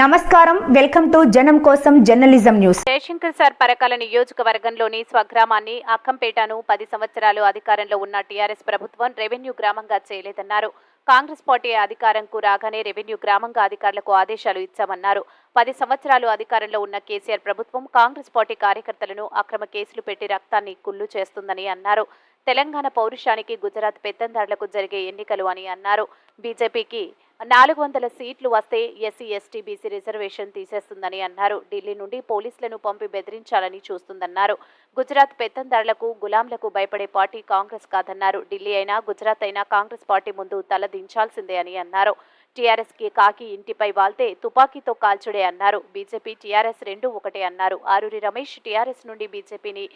నమస్కారం. Welcome to జనం కోసం journalism news. Jayashankar sir Parakala నియోజకవర్గంలోని స్వగ్రామాన్ని అక్కంపేటను పది సంవత్సరాలు అధికారంలో ఉన్న టీఆర్ఎస్ ప్రభుత్వం రెవెన్యూ గ్రామంగా చేయలేదన్నారు. కాంగ్రెస్ పార్టీ అధికారంకు రాగానే రెవెన్యూ గ్రామంగా అధికారులకు ఆదేశాలు ఇచ్చామన్నారు. పది సంవత్సరాలు అధికారంలో ఉన్న కేసీఆర్ ప్రభుత్వం కాంగ్రెస్ పార్టీ కార్యకర్తలను అక్రమ కేసులు పెట్టి రక్తాన్ని కుళ్ళు చేస్తుందని అన్నారు. తెలంగాణ పౌరుషానికి గుజరాత్ పెత్తందారులకు జరిగే ఎన్నికలు అని అన్నారు. బీజేపీకి నాలుగు వందల సీట్లు వస్తే ఎస్సీ ఎస్టీ బీసీ రిజర్వేషన్ తీసేస్తుందని అన్నారు. ఢిల్లీ నుండి పోలీసులను పంపి బెదిరించాలని చూస్తుందన్నారు. గుజరాత్ పెత్తందారులకు గులాంలకు భయపడే పార్టీ కాంగ్రెస్ కాదన్నారు. ఢిల్లీ అయినా గుజరాత్ అయినా కాంగ్రెస్ పార్టీ ముందు తల దించాల్సిందే అని అన్నారు. టీఆర్ఎస్కి కాకి ఇంటిపై వాల్తే తుపాకీతో కాల్చుడే అన్నారు. బీజేపీ టీఆర్ఎస్ రెండు ఒకటే అన్నారు. ఆరూరి రమేష్ టీఆర్ఎస్ నుండి బీజేపీని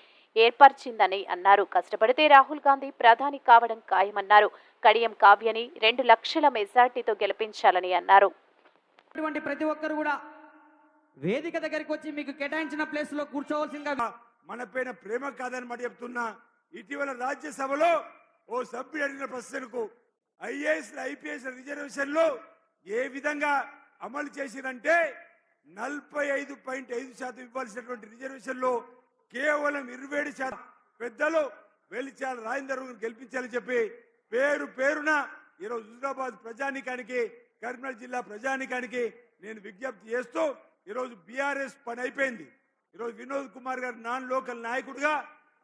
ఏర్పరిచిందని అన్నారు. కష్టపడితే రాహుల్ గాంధీ ప్రధాని కావడం ఖాయమన్నారు. కడియం కావ్యని రెండు లక్షల మెజార్టీతో గెలిపించాలని అన్నారు. ప్రతి ఒక్కరు కూడా వేదిక దగ్గరికి వచ్చి మీకు కేటాయించిన ప్లేస్లో కూర్చోవలసిందిగా మన పైన ప్రేమ కాదని మాట చెప్తున్నా. ఇటీవల రాజ్యసభలో ఓ సభ్యుడు అడిగిన ప్రశ్నకు ఐఏఎస్ ఐపీఎస్ రిజర్వేషన్లు ఏ విధంగా అమలు చేసిరంటే నలభై ఐదు పాయింట్ ఐదు శాతం ఇవ్వాల్సినటువంటి రిజర్వేషన్లు కేవలం ఇరవై ఏడు శాతం. పెద్దలు వెలిచాల రాజేందర్ గెలిపించాలని చెప్పి పేరు పేరున ఈరోజు హుజరాబాద్ ప్రజానికానికి కరీంనగర్ జిల్లా ప్రజానికానికి నేను విజ్ఞప్తి చేస్తూ ఈరోజు బీఆర్ఎస్ పని అయిపోయింది. ఈరోజు వినోద్ కుమార్ గారు నాన్ లోకల్ నాయకుడిగా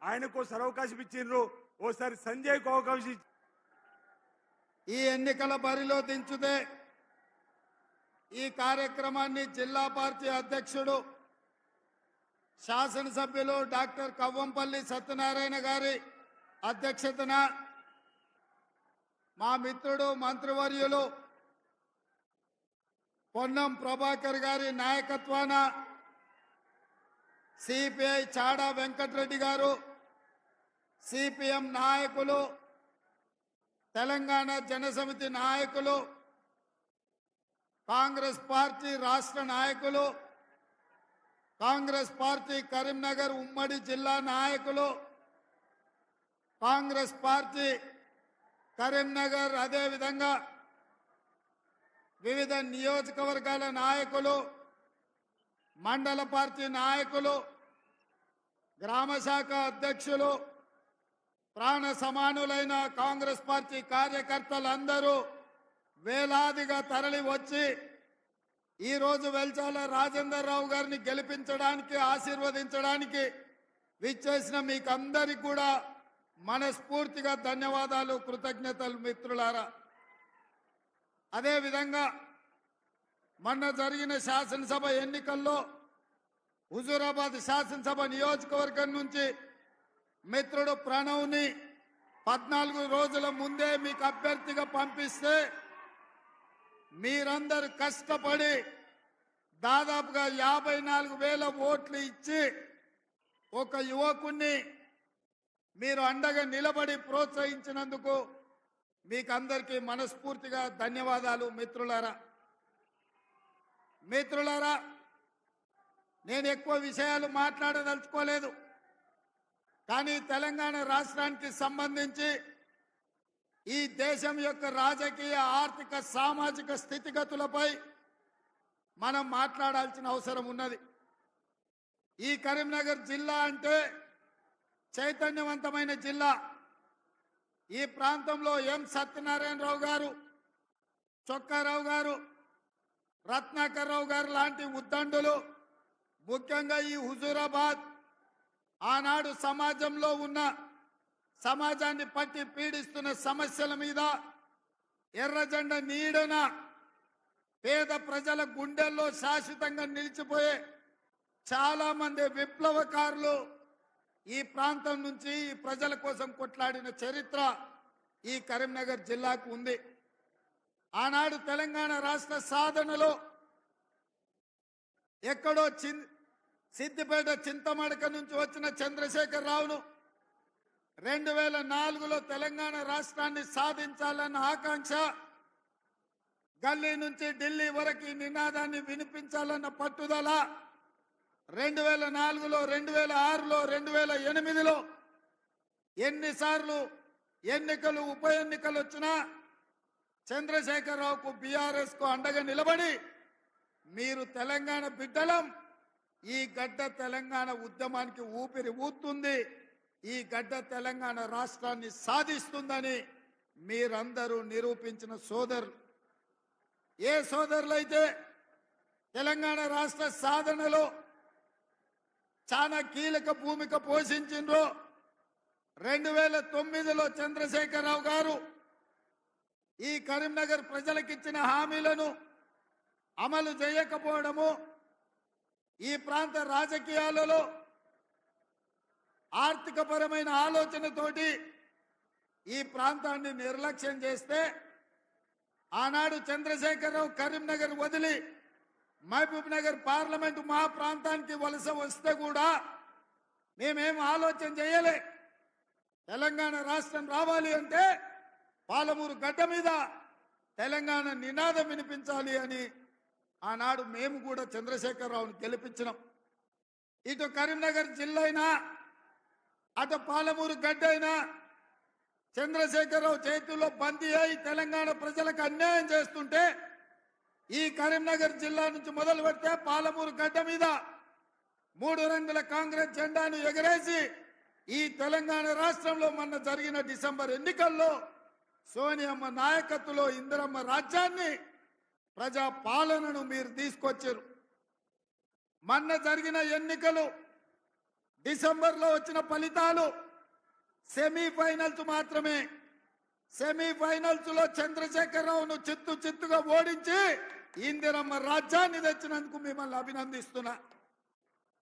ఆయనకు ఒకసారి అవకాశం ఇచ్చిండ్రు. ఓసారి సంజయ్కు అవకాశం ఇచ్చి ఈ ఎన్నికల బరిలో దించుదే ఈ కార్యక్రమాన్ని జిల్లా పార్టీ అధ్యక్షుడు శాసనసభ్యులు డాక్టర్ కవ్వంపల్లి సత్యనారాయణ గారి అధ్యక్షతన మా మిత్రుడు మంత్రివర్యులు పొన్నం ప్రభాకర్ గారి నాయకత్వాన సిపిఐ చాడా వెంకటరెడ్డి గారు సిపిఎం నాయకులు తెలంగాణ జనసమితి నాయకులు కాంగ్రెస్ పార్టీ రాష్ట్ర నాయకులు కాంగ్రెస్ పార్టీ కరీంనగర్ ఉమ్మడి జిల్లా నాయకులు. కాంగ్రెస్ పార్టీ కరీంనగర్ అదేవిధంగా వివిధ నియోజకవర్గాల నాయకులు మండల పార్టీ నాయకులు గ్రామ శాఖ అధ్యక్షులు ప్రాణ సమానులైన కాంగ్రెస్ పార్టీ కార్యకర్తలందరూ వేలాదిగా తరలి వచ్చి ఈరోజు వెల్చాల రాజేందర్ రావు గారిని గెలిపించడానికి ఆశీర్వదించడానికి విచ్చేసిన మీకందరికి కూడా మనస్ఫూర్తిగా ధన్యవాదాలు కృతజ్ఞతలు మిత్రులారా. అదేవిధంగా మొన్న జరిగిన శాసనసభ ఎన్నికల్లో హుజూరాబాద్ శాసనసభ నియోజకవర్గం నుంచి మిత్రుడు ప్రణవ్ని పద్నాలుగు రోజుల ముందే మీకు అభ్యర్థిగా పంపిస్తే మీరందరు కష్టపడి దాదాపుగా యాభై నాలుగు వేల ఓట్లు ఇచ్చి ఒక యువకుణ్ణి మీరు అండగా నిలబడి ప్రోత్సహించినందుకు మీకందరికీ మనస్ఫూర్తిగా ధన్యవాదాలు మిత్రులారా. మిత్రులారా నేను ఎక్కువ విషయాలు మాట్లాడదలుచుకోలేదు. కానీ తెలంగాణ రాష్ట్రానికి సంబంధించి ఈ దేశం యొక్క రాజకీయ ఆర్థిక సామాజిక స్థితిగతులపై మనం మాట్లాడాల్సిన అవసరం ఉన్నది. ఈ కరీంనగర్ జిల్లా అంటే చైతన్యవంతమైన జిల్లా. ఈ ప్రాంతంలో ఎం సత్యనారాయణరావు గారు చొక్కారావు గారు రత్నాకర్ రావు గారు లాంటి ఉద్దండులు ముఖ్యంగా ఈ హుజూరాబాద్ ఆనాడు సమాజంలో ఉన్న సమాజాన్ని పట్టి పీడిస్తున్న సమస్యల మీద ఎర్రజెండ నీడన పేద ప్రజల గుండెల్లో శాశ్వతంగా నిలిచిపోయే చాలా మంది విప్లవకారులు ఈ ప్రాంతం నుంచి ఈ ప్రజల కోసం కొట్లాడిన చరిత్ర ఈ కరీంనగర్ జిల్లాకు ఉంది. ఆనాడు తెలంగాణ రాష్ట్ర సాధనలో ఎక్కడో చిన్ సిద్దిపేట చింతమడక నుంచి వచ్చిన చంద్రశేఖర్ రావును రెండు వేల నాలుగులో తెలంగాణ రాష్ట్రాన్ని సాధించాలన్న ఆకాంక్ష గల్లీ నుంచి ఢిల్లీ వరకు ఈ నినాదాన్ని వినిపించాలన్న పట్టుదల రెండు వేల నాలుగులో రెండు వేల ఆరులో రెండు వేల ఎనిమిదిలో ఎన్నిసార్లు ఎన్నికలు ఉప ఎన్నికలు వచ్చినా చంద్రశేఖరరావుకు బీఆర్ఎస్కు అండగా నిలబడి మీరు తెలంగాణ బిడ్డలం. ఈ గడ్డ తెలంగాణ ఉద్యమానికి ఊపిరి ఊతుంది ఈ గడ్డ తెలంగాణ రాష్ట్రాన్ని సాధిస్తుందని మీరందరూ నిరూపించిన సోదరులు. ఏ సోదరులైతే తెలంగాణ రాష్ట్ర సాధనలో చాలా కీలక భూమిక పోషించిండ్రో రెండు వేల తొమ్మిదిలో చంద్రశేఖరరావు గారు ఈ కరీంనగర్ ప్రజలకిచ్చిన హామీలను అమలు చేయకపోవడము ఈ ప్రాంత రాజకీయాలలో ఆర్థికపరమైన ఆలోచనతోటి ఈ ప్రాంతాన్ని నిర్లక్ష్యం చేస్తే ఆనాడు చంద్రశేఖరరావు కరీంనగర్ వదిలి మహబూబ్ నగర్ పార్లమెంటు మా ప్రాంతానికి వలస వస్తే కూడా మేమేం ఆలోచన చేయలే. తెలంగాణ రాష్ట్రం రావాలి అంటే పాలమూరు గడ్డ మీద తెలంగాణ నినాదం వినిపించాలి అని ఆనాడు మేము కూడా చంద్రశేఖరరావుని గెలిపించినాం. ఇటు కరీంనగర్ జిల్లా అయినా అటు పాలమూరు గడ్డ చంద్రశేఖరరావు చేతుల్లో బందీ అయి తెలంగాణ ప్రజలకు అన్యాయం చేస్తుంటే ఈ కరీంనగర్ జిల్లా నుంచి మొదలు పెడితే పాలమూరు గడ్డ మీద మూడు రంగుల కాంగ్రెస్ జెండాను ఎగరేసి ఈ తెలంగాణ రాష్ట్రంలో మొన్న జరిగిన డిసెంబర్ ఎన్నికల్లో సోనియమ్మ నాయకత్వంలో ఇందిరమ్మ రాజ్యాన్ని ప్రజా పాలనను మీరు తీసుకొచ్చారు. మొన్న జరిగిన ఎన్నికలు డిసెంబర్లో వచ్చిన ఫలితాలు సెమీఫైనల్స్ మాత్రమే. సెమీఫైనల్స్లో చంద్రశేఖరరావును చిత్తు చిత్తుగా ఓడించి ఇందిరమ్మ రాజ్యాన్ని తెచ్చినందుకు మిమ్మల్ని అభినందిస్తున్నా.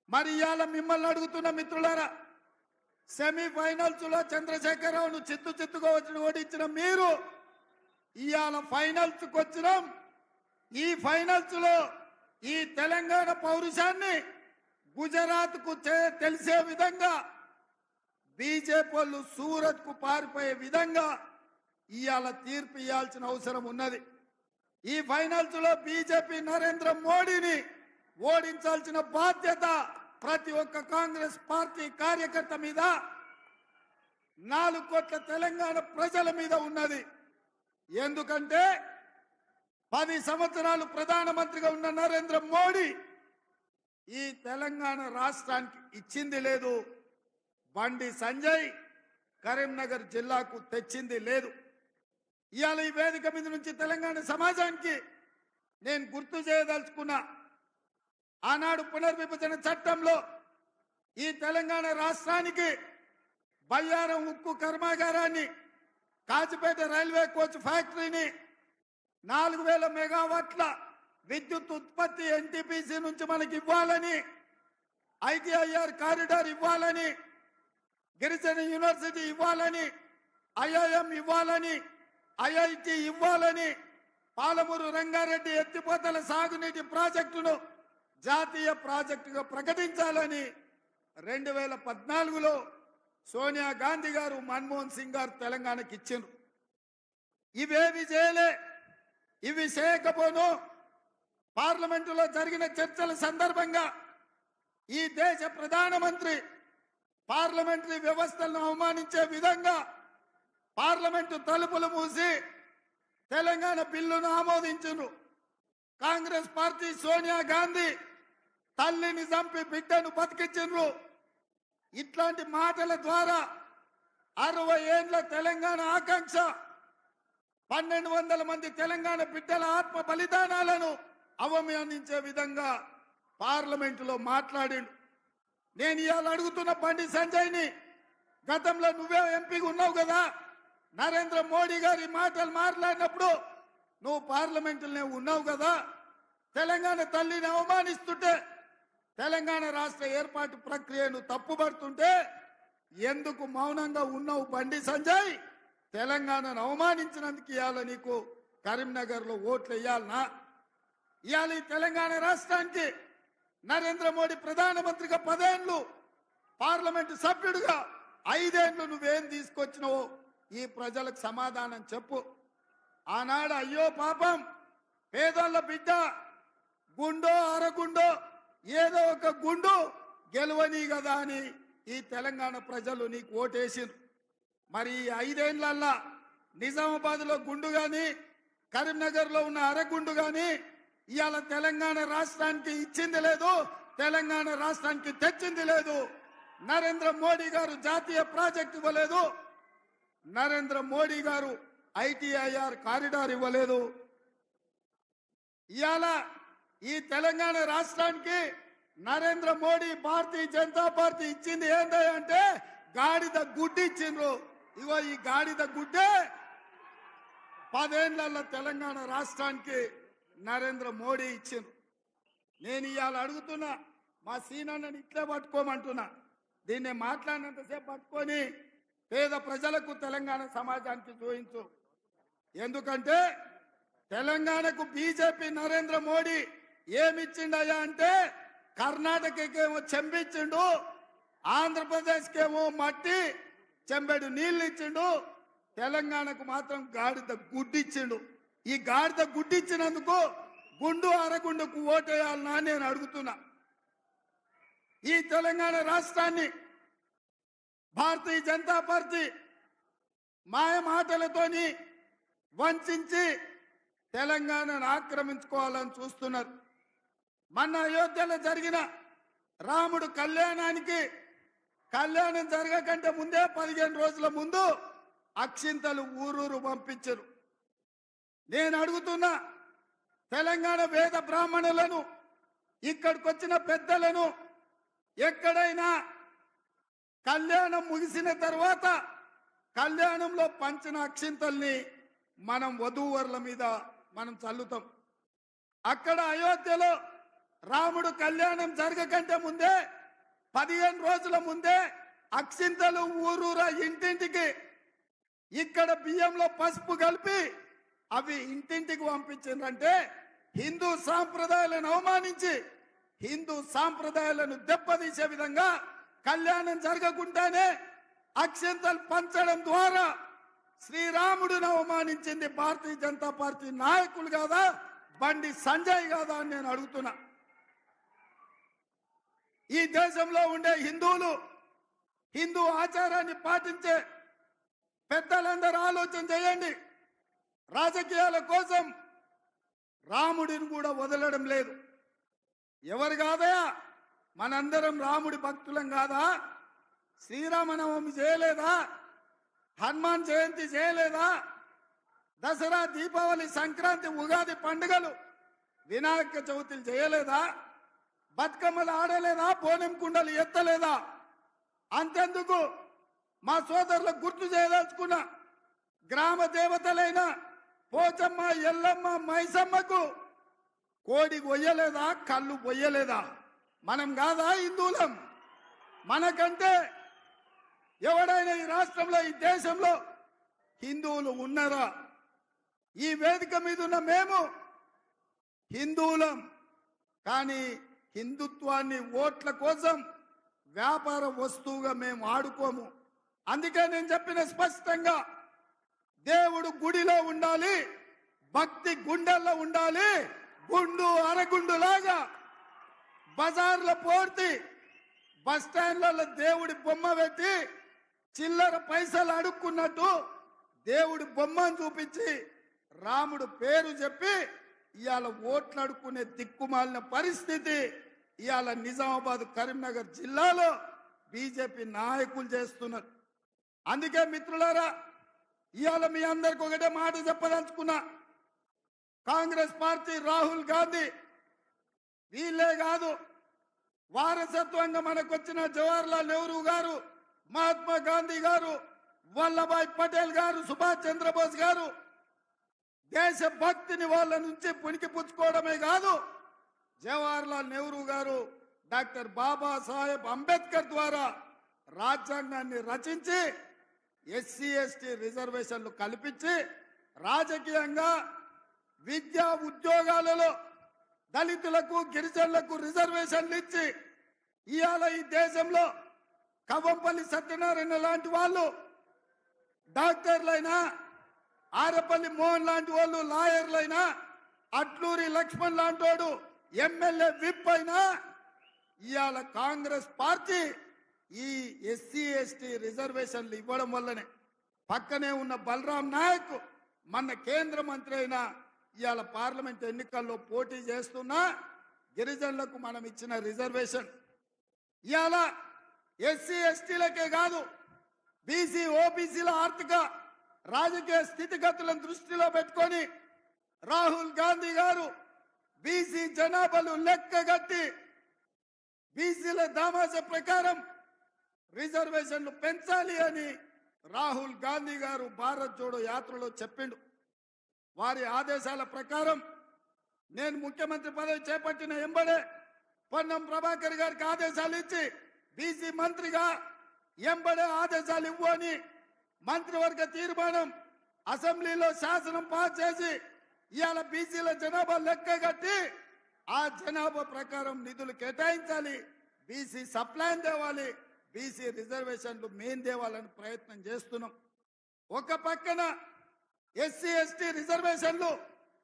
మరి ఇవాళ మిమ్మల్ని అడుగుతున్న మిత్రులారా సెమీఫైనల్స్లో చంద్రశేఖరరావును చిత్తు చిత్తుగా వచ్చిన ఓడించిన మీరు ఇవాళ ఫైనల్స్కు వచ్చినాం ఈ ఫైనల్స్లో ఈ తెలంగాణ పౌరుషాన్ని గుజరాత్కు తెలిసే విధంగా బీజేపీ వాళ్ళు సూరత్కు పారిపోయే విధంగా ఇవాళ తీర్పు ఇవ్వాల్సిన అవసరం ఉన్నది. ఈ ఫైనల్స్లో బీజేపీ నరేంద్ర మోడీని ఓడించాల్సిన బాధ్యత ప్రతి ఒక్క కాంగ్రెస్ పార్టీ కార్యకర్త మీద నాలుగు కోట్ల తెలంగాణ ప్రజల మీద ఉన్నది. ఎందుకంటే పది సంవత్సరాలు ప్రధానమంత్రిగా ఉన్న నరేంద్ర మోడీ ఈ తెలంగాణ రాష్ట్రానికి ఇచ్చింది లేదు. బండి సంజయ్ కరీంనగర్ జిల్లాకు తెచ్చింది లేదు. ఇవాళ ఈ వేదిక మీద నుంచి తెలంగాణ సమాజానికి నేను గుర్తు చేయదలుచుకున్నా ఆనాడు పునర్విభజన చట్టంలో ఈ తెలంగాణ రాష్ట్రానికి బయ్యారం ఉక్కు కర్మాగారాన్ని కాచిపేట రైల్వే కోచ్ ఫ్యాక్టరీని నాలుగు వేల మెగావాట్ల విద్యుత్ ఉత్పత్తి ఎన్టీపీసీ నుంచి మనకి ఇవ్వాలని ఐటీఐఆర్ కారిడార్ ఇవ్వాలని గిరిజన యూనివర్సిటీ ఇవ్వాలని ఐఐఎం ఇవ్వాలని ఐఐటి ఇవ్వాలని పాలమూరు రంగారెడ్డి ఎత్తిపోతల సాగునీటి ప్రాజెక్టును జాతీయ ప్రాజెక్టుగా ప్రకటించాలని రెండు వేల పద్నాలుగులో సోనియా గాంధీ గారు మన్మోహన్ సింగ్ గారు తెలంగాణకి ఇచ్చిండ్రు. ఇవేవి చేయలే? ఇవి చేయకపోను పార్లమెంటులో జరిగిన చర్చల సందర్భంగా ఈ దేశ ప్రధానమంత్రి పార్లమెంటరీ వ్యవస్థలను అవమానించే విధంగా పార్లమెంటు తలుపులు మూసి తెలంగాణ బిల్లును ఆమోదించును. కాంగ్రెస్ పార్టీ సోనియా గాంధీ తల్లిని చంపి బిడ్డను బతికించు ఇట్లాంటి మాటల ద్వారా అరవై ఏండ్ల తెలంగాణ ఆకాంక్ష పన్నెండు వందల మంది తెలంగాణ బిడ్డల ఆత్మ బలిదానాలను అవమానించే విధంగా పార్లమెంటులో మాట్లాడిండు. నేను ఇవాళ అడుగుతున్న బండి సంజయ్ని గతంలో నువ్వే ఎంపీగా ఉన్నావు కదా నరేంద్ర మోడీ గారి మాటలు మాట్లాడినప్పుడు నువ్వు పార్లమెంటులోనే ఉన్నావు కదా తెలంగాణ తల్లిని అవమానిస్తుంటే తెలంగాణ రాష్ట్ర ఏర్పాటు ప్రక్రియను తప్పుపడుతుంటే ఎందుకు మౌనంగా ఉన్నావు బండి సంజయ్? తెలంగాణను అవమానించినందుకు ఇవాళ నీకు కరీంనగర్లో ఓట్లు వేయాలనా? ఇవాళ ఈ తెలంగాణ రాష్ట్రానికి నరేంద్ర మోడీ ప్రధానమంత్రిగా పదేండ్లు పార్లమెంటు సభ్యుడిగా ఐదేండ్లు నువ్వేం తీసుకొచ్చినావు ఈ ప్రజలకు సమాధానం చెప్పు. ఆనాడు అయ్యో పాపం పేదోళ్ళ బిడ్డ గుండో అరగుండో ఏదో ఒక గుండు గెలవని కదా అని ఈ తెలంగాణ ప్రజలు నీకు ఓటేసిండ్రు. మరి ఈ ఐదేండ్లల్లా నిజామాబాద్లో గుండు గాని కరీంనగర్లో ఉన్న అరగుండు గాని ఇవాళ తెలంగాణ రాష్ట్రానికి ఇచ్చింది లేదు తెలంగాణ రాష్ట్రానికి తెచ్చింది లేదు. నరేంద్ర మోడీ గారు జాతీయ ప్రాజెక్ట్ ఇవ్వలేదు. నరేంద్ర మోడీ గారు ఐటీఐఆర్ కారిడార్ ఇవ్వలేదు. ఇవాళ ఈ తెలంగాణ రాష్ట్రానికి నరేంద్ర మోడీ భారతీయ జనతా పార్టీ ఇచ్చింది ఏంటంటే అంటే గాడిద గుడ్డి ఇచ్చిండ్రు. ఇగో ఈ గాడిద గుడ్డే పదేళ్ళ తెలంగాణ రాష్ట్రానికి నరేంద్ర మోడీ ఇచ్చిండ్రు నేను ఇవాళ అడుగుతున్నా మా సీనన్నని ఇట్లే పట్టుకోమంటున్నా. దీన్ని మాట్లాడినంతసేపు పట్టుకొని పేద ప్రజలకు తెలంగాణ సమాజానికి చూపించు ఎందుకంటే తెలంగాణకు బీజేపీ నరేంద్ర మోడీ ఏమిచ్చిండయా అంటే కర్ణాటకకేమో చెంపించిండు ఆంధ్రప్రదేశ్కేమో మట్టి చెంబెడు నీళ్ళు ఇచ్చిండు తెలంగాణకు మాత్రం గాడిద గుడ్డిచ్చిండు. ఈ గాడిద గుడ్డిచ్చినందుకు గుండు అరగుండుకు ఓటేయాలనా నేను అడుగుతున్నా. ఈ తెలంగాణ రాష్ట్రాన్ని భారతీయ జనతా పార్టీ మాయ మాటలతోని వంచి తెలంగాణను ఆక్రమించుకోవాలని చూస్తున్నారు. మొన్న అయోధ్యలో జరిగిన రాముడు కళ్యాణానికి కళ్యాణం జరగకంటే ముందే పదిహేను రోజుల ముందు అక్షింతలు ఊరూరు పంపించరు. నేను అడుగుతున్నా తెలంగాణ వేద బ్రాహ్మణులను ఇక్కడికి వచ్చిన పెద్దలను ఎక్కడైనా కళ్యాణం ముగిసిన తర్వాత కళ్యాణంలో పంచిన అక్షింతల్ని మనం వధూవరుల మీద మనం చల్లుతాం. అక్కడ అయోధ్యలో రాముడు కళ్యాణం జరగకంటే ముందే పదిహేను రోజుల ముందే అక్షింతలు ఊరూరా ఇంటింటికి ఇక్కడ బియ్యంలో పసుపు కలిపి అవి ఇంటింటికి పంపించిందంటే హిందూ సాంప్రదాయాలను అవమానించి హిందూ సాంప్రదాయాలను దెబ్బతీసే విధంగా కళ్యాణం జరగకుండానే అక్షంతలు పంచడం ద్వారా శ్రీరాముడిని అవమానించింది భారతీయ జనతా పార్టీ నాయకులు కాదా బండి సంజయ్ కాదా అని నేను అడుగుతున్నా. ఈ దేశంలో ఉండే హిందువులు హిందూ ఆచారాన్ని పాటించే పెద్దలందరూ ఆలోచన చేయండి. రాజకీయాల కోసం రాముడిని కూడా వదలడం లేదు. ఎవరు కాదయా మనందరం రాముడి భక్తులం కాదా? శ్రీరామనవమి చేయలేదా? హనుమాన్ జయంతి చేయలేదా? దసరా దీపావళి సంక్రాంతి ఉగాది పండుగలు వినాయక చవితులు చేయలేదా? బతుకమ్మలు ఆడలేదా? బోనం కుండలు ఎత్తలేదా? అంతెందుకు? మా సోదరులకు గుర్తు చేయదలుచుకున్న గ్రామ దేవతలైన పోచమ్మ ఎల్లమ్మ మైసమ్మకు కోడి కొయ్యలేదా కళ్ళు పొయ్యలేదా మనం కాదా హిందువులం మనకంటే ఎవడైనా ఈ రాష్ట్రంలో ఈ దేశంలో హిందువులు ఉన్నారా? ఈ వేదిక మీద ఉన్న మేము హిందువులం. కానీ హిందుత్వాన్ని ఓట్ల కోసం వ్యాపార వస్తువుగా మేము ఆడుకోము. అందుకే నేను చెప్పిన స్పష్టంగా దేవుడు గుడిలో ఉండాలి భక్తి గుండెల్లో ఉండాలి గుండు అరగుండు లాగా బజార్లో పోర్తి బస్ స్టాండ్లలో దేవుడి బొమ్మ పెట్టి చిల్లర పైసలు అడుక్కున్నట్టు దేవుడి బొమ్మను చూపించి రాముడు పేరు చెప్పి ఇవాళ ఓట్లు అడుక్కునే దిక్కుమాలిన పరిస్థితి ఇవాళ నిజామాబాద్ కరీంనగర్ జిల్లాలో బీజేపీ నాయకులు చేస్తున్నారు. అందుకే మిత్రులారా ఇవాళ మీ అందరికి ఒకటే మాట చెప్పదలుచుకున్నా. కాంగ్రెస్ పార్టీ రాహుల్ గాంధీ వీళ్ళే కాదు వారసత్వంగా మనకు వచ్చిన జవహర్లాల్ నెహ్రూ గారు మహాత్మా గాంధీ గారు వల్లభాయ్ పటేల్ గారు సుభాష్ చంద్రబోస్ గారు దేశ భక్తిని వాళ్ళ నుంచి పుణికిపుచ్చుకోవడమే కాదు జవహర్లాల్ నెహ్రూ గారు డాక్టర్ బాబాసాహెబ్ అంబేద్కర్ ద్వారా రాజ్యాంగాన్ని రచించి ఎస్సీ ఎస్టీ రిజర్వేషన్లు కల్పించి రాజకీయంగా విద్యా ఉద్యోగాలలో దళితులకు గిరిజనులకు రిజర్వేషన్లు ఇచ్చి ఇవాళ ఈ దేశంలో కవ్వంపల్లి సత్యనారాయణ లాంటి వాళ్ళు డాక్టర్లైనా ఆరపల్లి మోహన్ లాంటి వాళ్ళు లాయర్లైనా అట్లూరి లక్ష్మణ్ లాంటి వాడు ఎమ్మెల్యే విప్ అయినా ఇవాళ కాంగ్రెస్ పార్టీ ఈ ఎస్సీ ఎస్టీ రిజర్వేషన్లు ఇవ్వడం వల్లనే పక్కనే ఉన్న బలరాం నాయక్ మన కేంద్ర మంత్రి అయిన ఇవాళ పార్లమెంట్ ఎన్నికల్లో పోటీ చేస్తున్నా గిరిజనులకు మనం ఇచ్చిన రిజర్వేషన్. ఇవాళ ఎస్సీ ఎస్టీలకే కాదు బీసీ ఓబీసీల ఆర్థిక రాజకీయ స్థితిగతులను దృష్టిలో పెట్టుకొని రాహుల్ గాంధీ గారు బీసీ జనాభాలు లెక్కగట్టి బీసీల దామాస ప్రకారం రిజర్వేషన్లు పెంచాలి అని రాహుల్ గాంధీ గారు భారత్ జోడో యాత్రలో చెప్పిండు. వారి ఆదేశాల ప్రకారం నేను ముఖ్యమంత్రి పదవి చేపట్టిన ఎంబడే పొన్నం ప్రభాకర్ గారికి ఆదేశాలు ఇచ్చి బీసీ మంత్రిగా ఎంబడే ఆదేశాలు ఇవ్వు అని మంత్రివర్గ తీర్మానం అసెంబ్లీలో శాసనం పాస్ చేసి ఇవాళ బీసీల జనాభా లెక్క కట్టి ఆ జనాభా ప్రకారం నిధులు కేటాయించాలి బీసీ సప్లాన్ తేవాలి బీసీ రిజర్వేషన్లు మెయిన్ దేవాలని ప్రయత్నం చేస్తున్నాం. ఒక పక్కన ఎస్సీ ఎస్టీ రిజర్వేషన్లు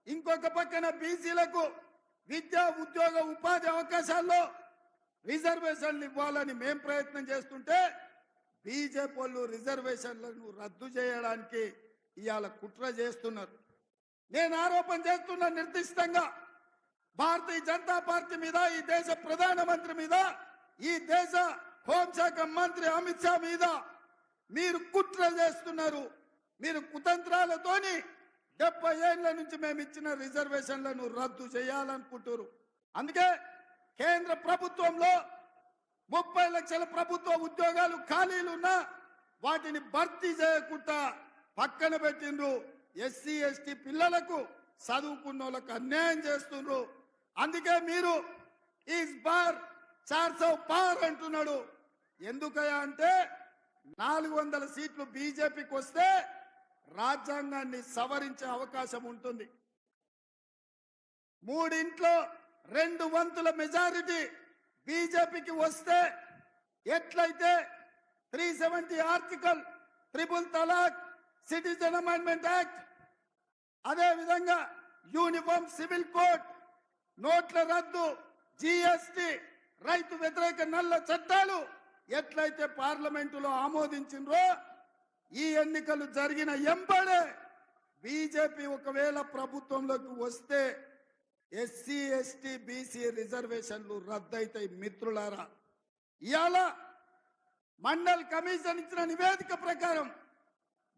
ఇంకొక పక్కన బీసీలకు విద్యా ఉద్యోగ ఉపాధి అవకాశాల్లో రిజర్వేషన్లు ఇవ్వాలని మేం ప్రయత్నం చేస్తుంటే బీజేపీ వాళ్ళు రిజర్వేషన్లను రద్దు చేయడానికి ఇవాళ కుట్ర చేస్తున్నారు. నేను ఆరోపణ చేస్తున్న నిర్దిష్టంగా భారతీయ జనతా పార్టీ మీద ఈ దేశ ప్రధానమంత్రి మీద ఈ దేశ హోంశాఖ మంత్రి అమిత్ షా మీద మీరు కుట్ర చేస్తున్నారు. మీరు కుతంత్రాలతోని డెబ్బై ఏళ్ళ నుంచి మేము ఇచ్చిన రిజర్వేషన్లను రద్దు చేయాలనుకుంటున్నారు అందుకే కేంద్ర ప్రభుత్వంలో ముప్పై లక్షల ప్రభుత్వ ఉద్యోగాలు ఖాళీలున్నా వాటిని భర్తీ చేయకుండా పక్కన పెట్టిండ్రు. ఎస్సీ ఎస్టీ పిల్లలకు చదువుకున్న వాళ్ళకు అన్యాయం చేస్తుండ్రు. అందుకే మీరు ఈజ్ బార్ చార్ సౌ పార్ అంటున్నాడు. ఎందుకయా అంటే నాలుగు వందల సీట్లు బీజేపీకి వస్తే రాజ్యాంగాన్ని సవరించే అవకాశం ఉంటుంది. మూడింట్లో రెండు వంతుల మెజారిటీ బీజేపీకి వస్తే ఎట్లయితే three seventy article triple talaq citizen amendment act అదే విధంగా యూనిఫామ్ సివిల్ కోడ్ నోట్ల రద్దు జిఎస్టి రైతు వ్యతిరేక నల్ల చట్టాలు ఎట్లయితే పార్లమెంటులో ఆమోదించిండ్రో ఈ ఎన్నికలు జరిగిన ఎంబడే బీజేపీ ఒకవేళ ప్రభుత్వంలోకి వస్తే ఎస్సీ ఎస్టీ బీసీ రిజర్వేషన్లు రద్దయితాయి మిత్రులారా. ఇవాళ మండల్ కమిషన్ ఇచ్చిన నివేదిక ప్రకారం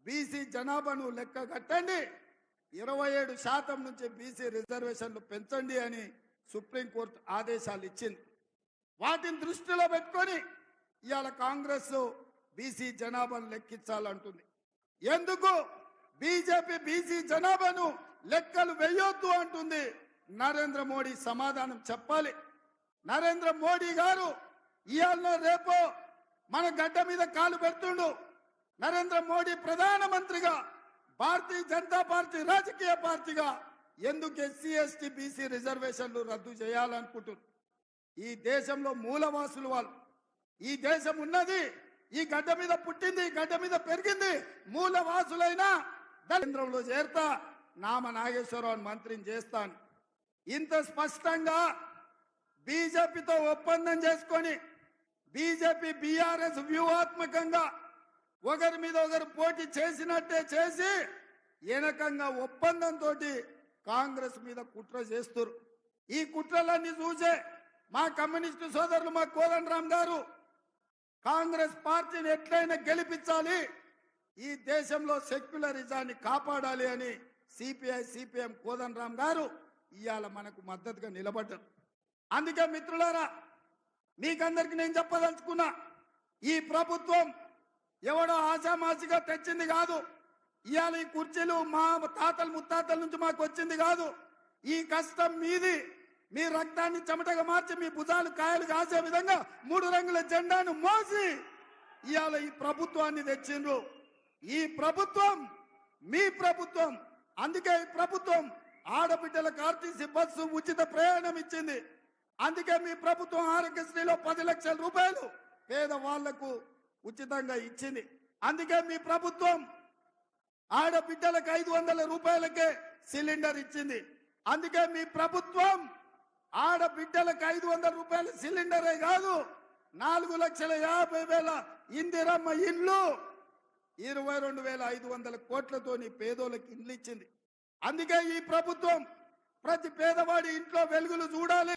బీసీ జనాభాను లెక్క కట్టండి. ఇరవై ఏడు శాతం నుంచి బీసీ రిజర్వేషన్లు పెంచండి అని సుప్రీంకోర్టు ఆదేశాలు ఇచ్చింది. వాటిని దృష్టిలో పెట్టుకొని ఇవాళ కాంగ్రెస్ బీసీ జనాభాను లెక్కించాలంటుంది. ఎందుకు? బీజేపీ బీసీ జనాభాను లెక్కలు వేయొద్దు అంటుంది. నరేంద్ర మోడీ సమాధానం చెప్పాలి. నరేంద్ర మోడీ గారు ఇవాళ రేపో మన గడ్డ మీద కాలు పెడుతుండు. నరేంద్ర మోడీ ప్రధానమంత్రిగా భారతీయ జనతా పార్టీ రాజకీయ పార్టీగా ఎందుకు ఎస్సీ ఎస్టీ బీసీ రిజర్వేషన్లు రద్దు చేయాలనుకుంటున్నారు? ఈ దేశంలో మూలవాసులు వాళ్ళు. ఈ దేశం ఉన్నది ఈ గడ్డ మీద పుట్టింది ఈ గడ్డ మీద పెరిగింది మూలవాసులైన కేంద్రంలో చేరుతా నామ నాగేశ్వరరావు మంత్రిని చేస్తాను. ఇంత స్పష్టంగా బీజేపీతో ఒప్పందం చేసుకొని బీజేపీ బీఆర్ఎస్ వ్యూహాత్మకంగా ఒకరి మీద ఒకరు పోటీ చేసినట్టే చేసి వెనకంగా ఒప్పందంతో కాంగ్రెస్ మీద కుట్ర చేస్తారు. ఈ కుట్రలన్నీ చూసే మా కమ్యూనిస్టు సోదరులు మా కోదండరామ్ గారు కాంగ్రెస్ పార్టీని ఎట్లయినా గెలిపించాలి. ఈ దేశంలో సెక్యులరిజాన్ని కాపాడాలి అని సిపిఐ సిపిఎం కోదండరామ్ గారు ఇవాళ మనకు మద్దతుగా నిలబడ్డారు. అందుకే మిత్రులారా మీకందరికి నేను చెప్పదలుచుకున్నా ఈ ప్రభుత్వం ఎవడో ఆశామాసిగా తెచ్చింది కాదు. ఇవాళ ఈ కుర్చీలు మా తాతలు ముత్తాతల నుంచి మాకు వచ్చింది కాదు. ఈ కష్టం మీది. మీ రక్తాన్ని చెమటగా మార్చి మీ భుజాలు కాయలు కాసే విధంగా మూడు రంగుల జెండాను మోసి ఇవాళ ఈ ప్రభుత్వాన్ని తెచ్చిండ్రు. ఈ ప్రభుత్వం మీ ప్రభుత్వం అందుకే ఈ ప్రభుత్వం ఆడబిడ్డలకు ఆర్టీసీ బస్సు ఉచిత ప్రయాణం ఇచ్చింది. అందుకే మీ ప్రభుత్వం ఆరోగ్యశ్రీలో పది లక్షల రూపాయలు పేదవాళ్ళకు ఉచితంగా ఇచ్చింది. అందుకే మీ ప్రభుత్వం ఆడబిడ్డలకు ఐదు వందల రూపాయలకే సిలిండర్ ఇచ్చింది. అందుకే మీ ప్రభుత్వం ఆడబిడ్డలకు ఐదు వందల రూపాయల సిలిండరే కాదు నాలుగు లక్షల యాభై వేల ఇందిరమ్మ ఇండ్లు ఇరవై రెండు వేల ఐదు వందల కోట్లతోని పేదోళ్ళకి ఇండ్లు ఇచ్చింది. అందుకే ఈ ప్రభుత్వం ప్రతి పేదవాడి ఇంట్లో వెలుగులు చూడాలి.